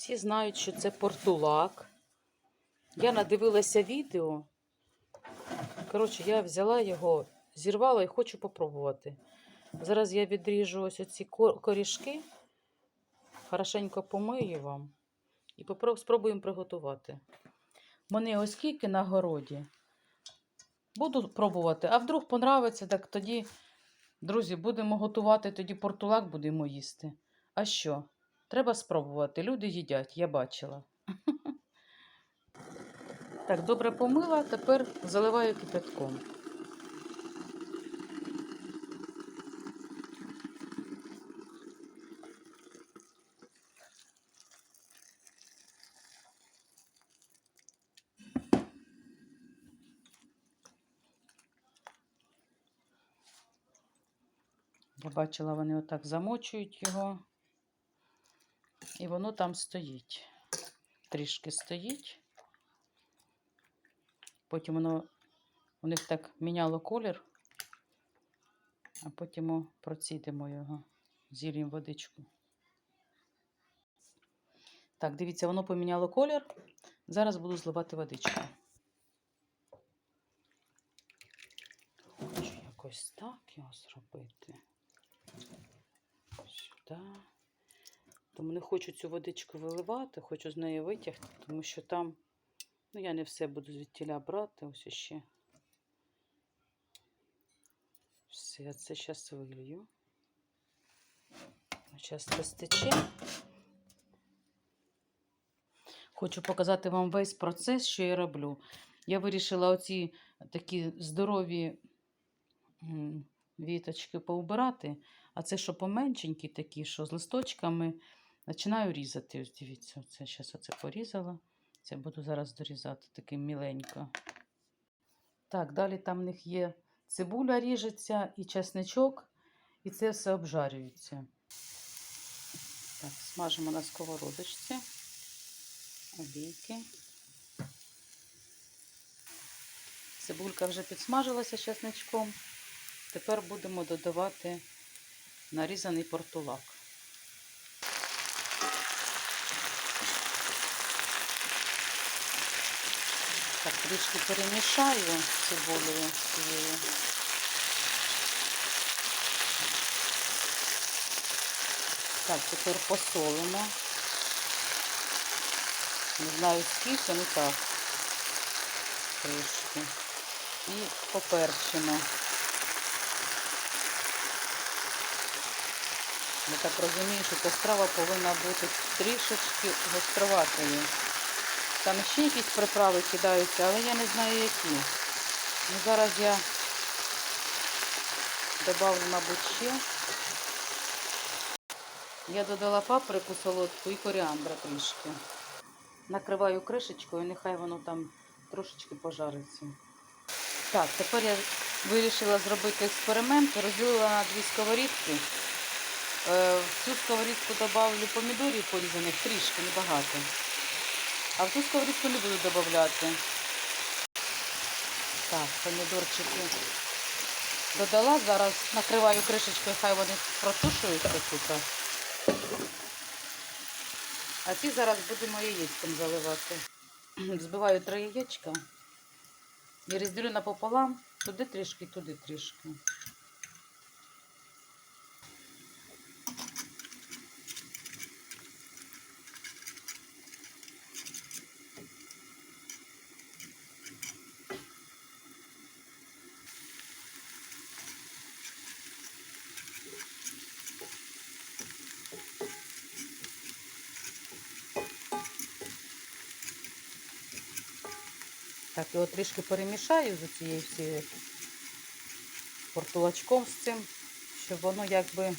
Всі знають, що це портулак. Я надивилася відео. Коротше, я взяла його, зірвала і хочу попробувати. Зараз я відріжу ось оці корішки, хорошенько помию вам і спробуємо приготувати. У мене ось скільки на городі. Буду пробувати. А вдруг понравиться, так тоді, друзі, будемо готувати, тоді портулак будемо їсти. А що? Треба спробувати. Люди їдять, я бачила. Так, добре помила, тепер заливаю кипятком. Я бачила, вони отак замочують його. І воно там стоїть. Трішки стоїть. Потім воно у них так міняло колір, а потім процідимо його, зільємо водичку. Так, дивіться, воно поміняло колір. Зараз буду зливати водичку. Хочу якось так його зробити. Сюди. Тому не хочу цю водичку виливати, хочу з неї витягти, тому що там, ну я не все буду звідтіля брати, ось ще. Все, це зараз вилью. Зараз це стече. Хочу показати вам весь процес, що я роблю. Я вирішила оці такі здорові віточки поубирати, а це що поменшенькі такі, що з листочками. Починаю різати. Ось дивіться, це зараз оце порізала. Це буду зараз дорізати таким міленько. Так, далі там в них є цибуля ріжеться і чесничок, і це все обжарюється. Так, смажимо на сковородочці. Олійки. Цибулька вже підсмажилася чесничком. Тепер будемо додавати нарізаний портулак. Так, трішки перемішаю цибулею цією. Так, тепер посолимо. Не знаю скільки, ну так. Трішки. І поперчимо. Я так розумію, що ця страва повинна бути трішечки гостроватою. Там ще якісь приправи кидаються, але я не знаю які. Ну, зараз я добавлю, мабуть, ще. Я додала паприку солодку і коріандра трішки. Накриваю кришечкою, нехай воно там трошечки пожариться. Так, тепер я вирішила зробити експеримент, розділила на дві сковорідки. Е, В цю сковорідку додавлю помідорів порізаних трішки, небагато. А в цю сковорідку не буду додавати. Так, помідорчики додала. Зараз накриваю кришечкою, хай вони протушуються тут. А ці зараз будемо яєчком заливати. Збиваю три яєчка і розділю напополам, туди трішки, туди трішки. Так, його трішки перемішаю з цією всією портулачком з цим, щоб воно якби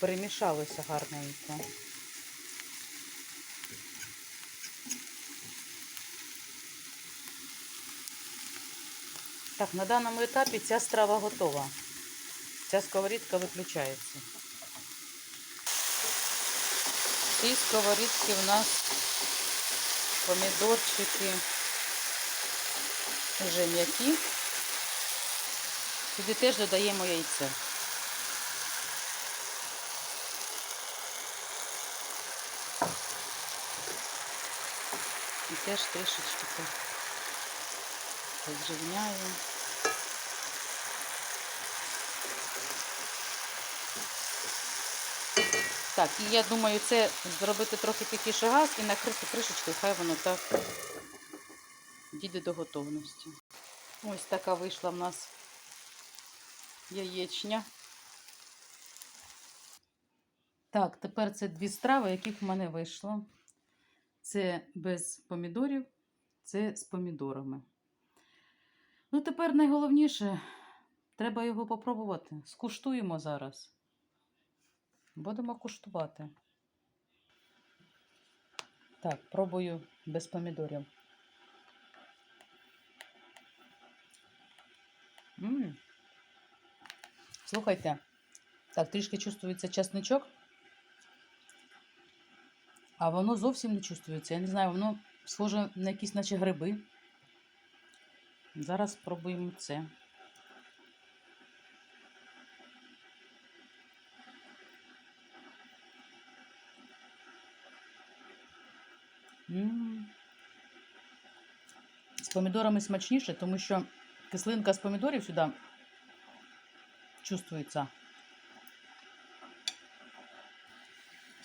перемішалося гарненько. Так, на даному етапі ця страва готова. Ця сковорідка виключається. Ці сковорідки в нас помідорчики вже м'які. Сюди теж додаємо яйце. І теж трішечки по- розрівняю. Так, і я думаю, це зробити трохи тихіше газ і накрити кришечкою, хай воно так дійде до готовності. Ось така вийшла в нас яєчня. Так, тепер це дві страви, яких в мене вийшло. Це без помідорів, це з помідорами. Ну, тепер найголовніше, треба його попробувати. Скуштуємо зараз. Будемо куштувати. Так, пробую без помідорів. М Слухайте, так, трішки чувствується часничок, а воно зовсім не чувствується. Я не знаю, воно схоже на якісь наче гриби. Зараз спробуємо це. М. З помідорами смачніше, тому що кислинка з помідорів сюди чувствується.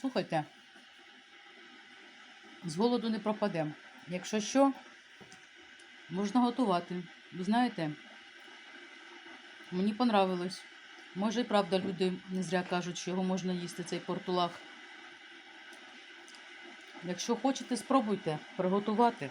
Слухайте, з голоду не пропадемо. Якщо що, можна готувати. Ви знаєте, мені понравилось. Може, і правда, люди не зря кажуть, що його можна їсти, цей портулак. Якщо хочете, спробуйте приготувати.